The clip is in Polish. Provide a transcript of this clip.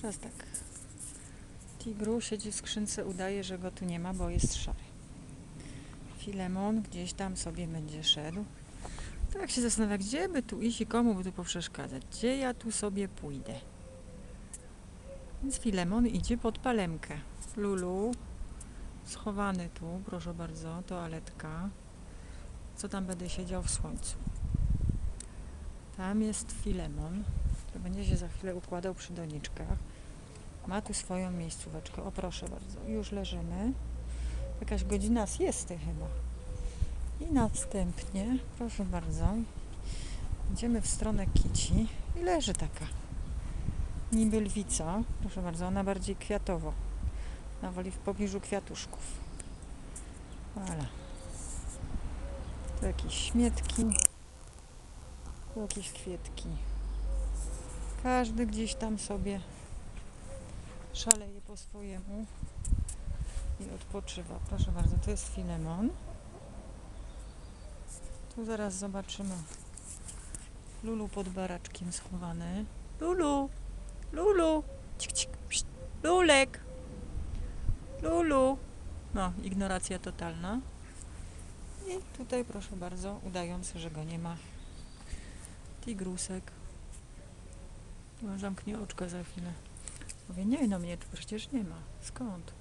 Teraz tak. Tigru siedzi w skrzynce, udaje, że go tu nie ma, bo jest szary. Filemon gdzieś tam sobie będzie szedł. Tak się zastanawia, gdzie by tu iść i komu by tu poprzeszkadzać. Gdzie ja tu sobie pójdę? Więc Filemon idzie pod palemkę. Lulu, schowany tu, proszę bardzo, toaletka. Co tam będę siedział w słońcu? Tam jest Filemon, który będzie się za chwilę układał przy doniczkach. Ma tu swoją miejscóweczkę. O proszę bardzo, już leżymy. Jakaś godzina siesty chyba. I następnie, proszę bardzo, idziemy w stronę kici i leży taka niby lwica. Proszę bardzo, ona bardziej kwiatowo. Ona woli w pobliżu kwiatuszków. Voilà. Tu jakieś śmietki. Tu jakieś kwietki. Każdy gdzieś tam sobie szaleje po swojemu i odpoczywa. Proszę bardzo, to jest Filemon. Tu zaraz zobaczymy Lulu pod baraczkiem schowany. Lulu! Lulu! Cik, cik, pszt. Lulek! Lulu! No, ignoracja totalna. I tutaj proszę bardzo, udający, że go nie ma. Tigrusek. Zamknie oczka za chwilę. Mówię, nie no, mnie tu przecież nie ma. Skąd?